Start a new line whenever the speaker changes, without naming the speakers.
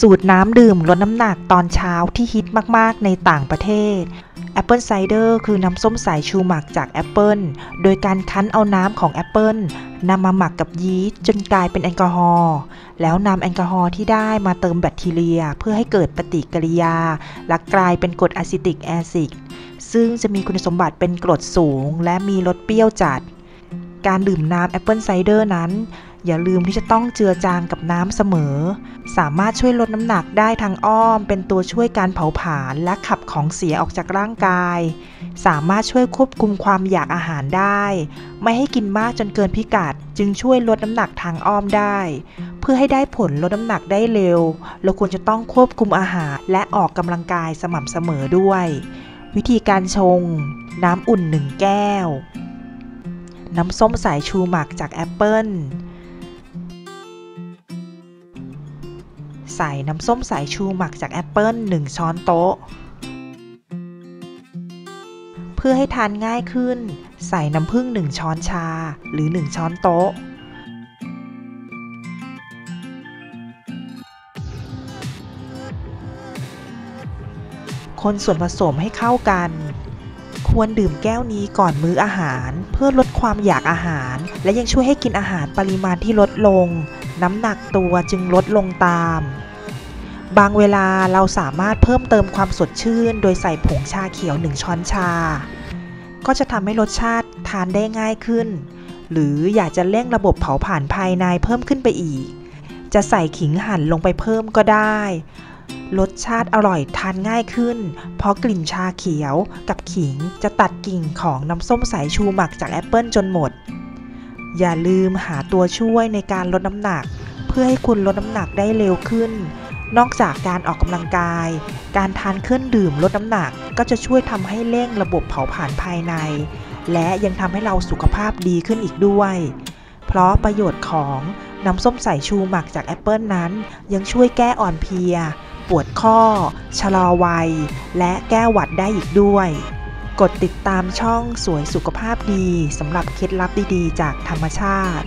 สูตรน้ำดื่มลดน้ำหนักตอนเช้าที่ฮิตมากๆในต่างประเทศ Apple Cider คือน้ำส้มสายชูหมักจากแอปเปิลโดยการคั้นเอาน้ำของแอปเปิลนำมาหมักกับยีสต์จนกลายเป็นแอลกอฮอล์แล้วนำแอลกอฮอล์ที่ได้มาเติมแบคทีเรีย เพื่อให้เกิดปฏิกิริยา และกลายเป็นกรดอะซิติกแอซิดซึ่งจะมีคุณสมบัติเป็นกรดสูง และมีรสเปรี้ยวจัด การดื่มน้ำแอปเปิลไซเดอร์นั้น อย่าลืมที่จะต้องเจือจางกับน้ำเสมอ สามารถช่วยลดน้ำหนักได้ทางอ้อม เป็นตัวช่วยการเผาผลาญและขับของเสียออกจากร่างกาย สามารถช่วยควบคุมความอยากอาหารได้ ไม่ให้กินมากจนเกินพิกัด จึงช่วยลดน้ำหนักทางอ้อมได้ เพื่อให้ได้ผลลดน้ำหนักได้เร็ว เราควรจะต้องควบคุมอาหารและออกกำลังกายสม่ำเสมอด้วย วิธีการชง น้ำอุ่น1แก้ว น้ำส้มสายชูหมักจากแอปเปิลใส่น้ำส้มสายชูหมักจากแอปเปิล1ช้อนโต๊ะ เพื่อให้ทานง่ายขึ้น ใส่น้ำผึ้ง1ช้อนชาหรือ 1 ช้อนโต๊ะ คนส่วนผสมให้เข้ากัน ควรดื่มแก้วนี้ก่อนมื้ออาหาร เพื่อลดความอยากอาหาร และยังช่วยให้กินอาหารปริมาณที่ลดลง น้ำหนักตัวจึงลดลงตาม บางเวลาเราสามารถเพิ่มเติมความสดชื่น โดยใส่ผงชาเขียว1ช้อนชา ก็จะทำให้รสชาติทานได้ง่ายขึ้น หรืออยากจะเร่งระบบเผาผลาญภายในเพิ่มขึ้นไปอีก จะใส่ขิงหั่นลงไปเพิ่มก็ได้ รสชาติอร่อยทานง่ายขึ้น เพราะกลิ่นชาเขียวกับขิงจะตัดกิ่งของน้ำส้มสายชูหมักจากแอปเปิลจนหมด อย่าลืมหาตัวช่วยในการลดน้ำหนัก เพื่อให้คุณลดน้ำหนักได้เร็วขึ้น นอกจากการออกกำลังกาย การทานเครื่องดื่มลดน้ำหนักก็จะช่วยทำให้เร่งระบบเผาผลาญภายใน และยังทำให้เราสุขภาพดีขึ้นอีกด้วย เพราะประโยชน์ของน้ำส้มสายชูหมักจากแอปเปิลนั้น ยังช่วยแก้อ่อนเพลีย ปวดข้อ ชะลอวัย และแก้หวัดได้อีกด้วย กดติดตามช่องสวยสุขภาพดีสำหรับเคล็ดลับดีๆ จากธรรมชาติ